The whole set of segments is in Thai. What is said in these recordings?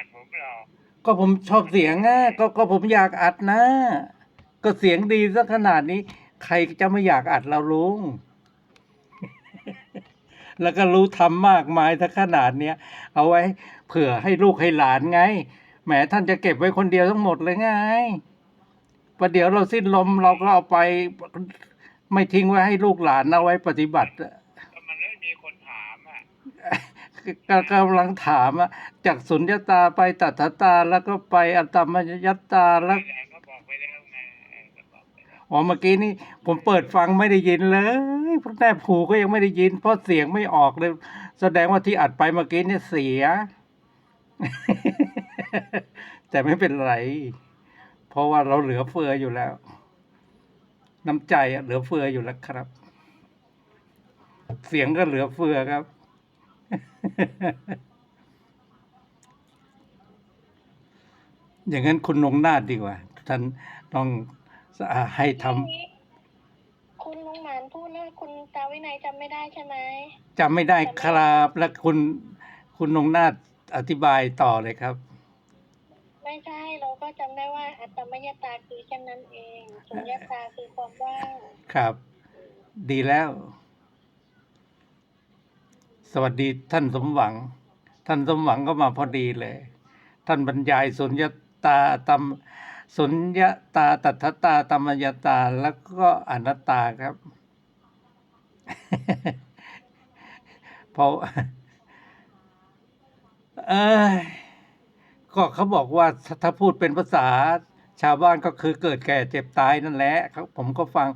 อัดผมหรอกก็ผมชอบเสียงอะก็ก็ผมอยากอัดนะ ก็เสียงดีสักขนาดนี้ ใครจะไม่อยากอัดเราลุง แล้วก็รู้ทำมากมายถ้าขนาดเนี้ยเอาไว้ เผื่อให้ลูกให้หลานไงแหมท่านจะเก็บไว้คนเดียวทั้งหมดเลยไงประเดี๋ยวเราสิ้นลมเราก็เอาไป ไม่ทิ้งไว้ให้ลูกหลานเอาไว้ปฏิบัติ ก็มันไม่มีคนถามอะ ก็กำลังถามอะจากสุญญตาไปตัทตาแล้วก็ไปอัตตมยัตตาแล้วแต่ก็บอกไปแล้วไงเออก็บอกไปแล้วอ๋อเมื่อกี้นี่ผมเปิดฟังไม่ได้ยินเลยเพราะแนบผูก็ยังไม่ได้ยิน เพราะเสียงไม่ออกเลย แสดงว่าที่อัดไปเมื่อกี้เนี่ยเสีย แต่ไม่เป็นไร เพราะว่าเราเหลือเฟืออยู่แล้ว น้ำใจอะเหลือเฟืออยู่แล้วครับ เสียงก็เหลือเฟือครับ อย่างนั้นคุณนงนาดดีกว่า ท่านต้องอ่าให้ทำคุณลุงหมานพูดแล้วคุณตาวินัยจำไม่ได้ใช่ไหมจำไม่ได้ครับ แล้วคุณคุณนงนาฏอธิบายต่อเลยครับ ไม่ใช่เราก็จำได้ว่า อัตมยตาคือเช่นนั้นเองสุญญตาคือความว่างครับ ดีแล้ว สวัสดีท่านสมหวัง ท่านสมหวังก็มาพอดีเลย ท่านบรรยายสุญญตาตมสุญญตาตัทตาตมยตาแล้วก็อนัตตาครับเพราะเอยก็เขาบอกว่าถ้าถ้าพูดเป็นภาษาชาวบ้านก็คือเกิดแก่เจ็บตายนั่นแหละครับผมก็ฟัง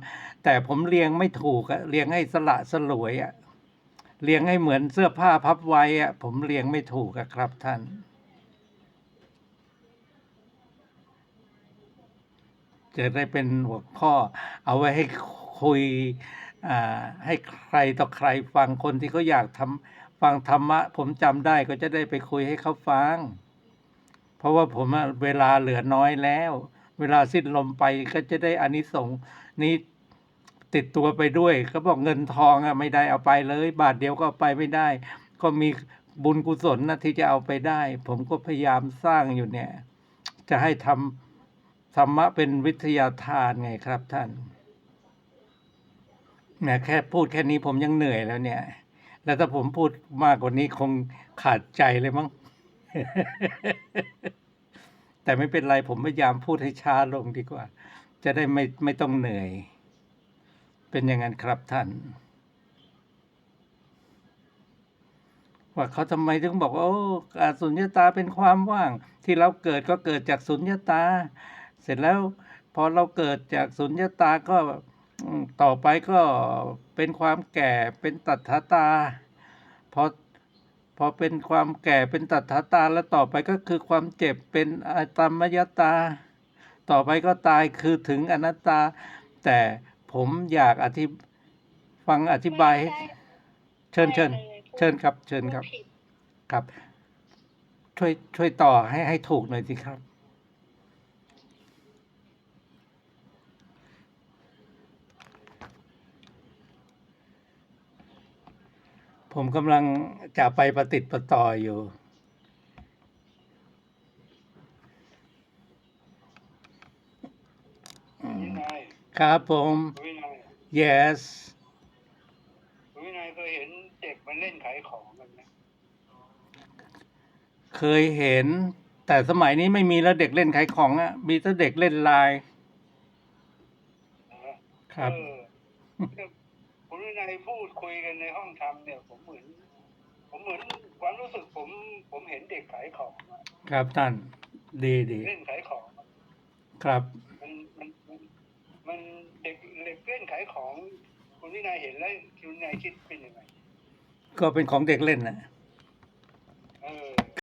แต่ผมเรียงไม่ถูกอะเรียงให้สละสลวยอะ เรียงให้เหมือนเสื้อผ้าพับไว้อะผมเรียงไม่ถูกอะครับท่าน จะได้เป็นหัวข้อ เอาไว้ให้คุยให้ใครต่อใครฟังคนที่เขาอยากทำฟังธรรมะ ผมจำได้ก็จะได้ไปคุยให้เขาฟัง เพราะว่าผมเวลาเหลือน้อยแล้ว เวลาสิ้นลมไปก็จะได้อานิสงส์นี้ ติดตัวไปด้วยเขาบอกเงินทองอะไม่ได้เอาไปเลย บาทเดียวก็เอาไปไม่ได้ ก็มีบุญกุศลนะที่จะเอาไปได้ ผมก็พยายามสร้างอยู่เนี่ย จะให้ทำธรรมะเป็นวิทยาทานไงครับท่านเนี่ยแค่พูดแค่นี้ผมยังเหนื่อยแล้วเนี่ย แล้วถ้าผมพูดมากกว่านี้คงขาดใจเลยมั้ง แต่ไม่เป็นไรผมพยายามพูดให้ช้าลงดีกว่า จะได้ไม่ไม่ต้องเหนื่อย เป็นอย่างนั้นครับท่าน ว่าเขาทำไมถึงบอกว่าโอ้อาสุญญตาเป็นความว่าง ที่เราเกิดก็เกิดจากสุญญตา เสร็จแล้วพอเราเกิดจากสุญญตาก็ต่อไปก็เป็นความแก่เป็นตัทตาพอพอเป็นความแก่เป็นตัทตาแล้วต่อไปก็คือความเจ็บเป็นอตมยตา ต่อไปก็ตายคือถึงอนัตตา แต่ ผมอยากอธิฟังอธิบายให้ไม่ใช่เชิญเชิญไม่เลยพูดเชิญครับ เชิญครับพูดผิดครับ ช่วยช่วยต่อให้ให้ถูกหน่อยสิครับ ผมกำลังจะไปประติดประต่ออยู่วินัยครับผมวินัย yes วินัยเคยเห็นเด็กมันเล่นขายของกันไหมเคยเห็น แต่สมัยนี้ไม่มีแล้วเด็กเล่นขายของอะมีแต่เด็กเล่นไลน์นะฮะครับเออเนี่ยคุณวินัยพูดคุยกันในห้องทำเนี่ย ผมเหมือน ผมเหมือนความรู้สึกผม ผมเห็นเด็กขายของอะครับท่านดีดีเล่นขายของอะครับมันมันมัน มันเด็กเด็กเล่นขายของคุณวินัยเห็นแล้วคุณวินัยคิดเป็นยังไงก็เป็นของเด็กเล่นนะเออ